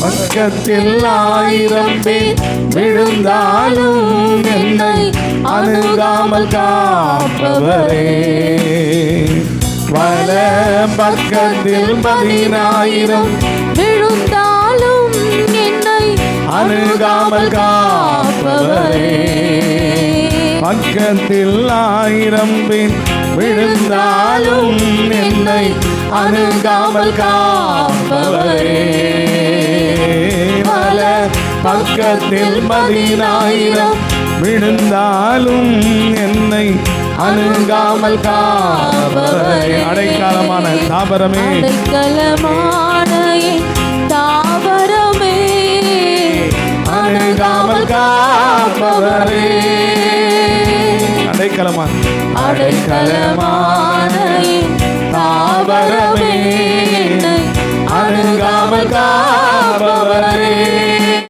பக்கத்தில் ஆயிரம் பேர் விழுந்தாலும் என்னை அணுகாமல் காப்பவரே. வல பக்கத்தில் பதினாயிரம் விழுந்தாலும் என்னை அணுகாமல் காப்பவரே. பக்கத்தில் ஆயிரம் பேர் விழுந்தாலும் என்னை அணுகாமல் காப்பவரே. பக்கத்தில் பதினாயிரம் விழுந்தாலும் என்னை காப்பவரே அடைக்காலமான தாபரமே. தாவரமே அணுகாமல் காப்பவரே அடைக்கலமான அடைக்கலமான என்னை அணுகாமல் காப்பவரே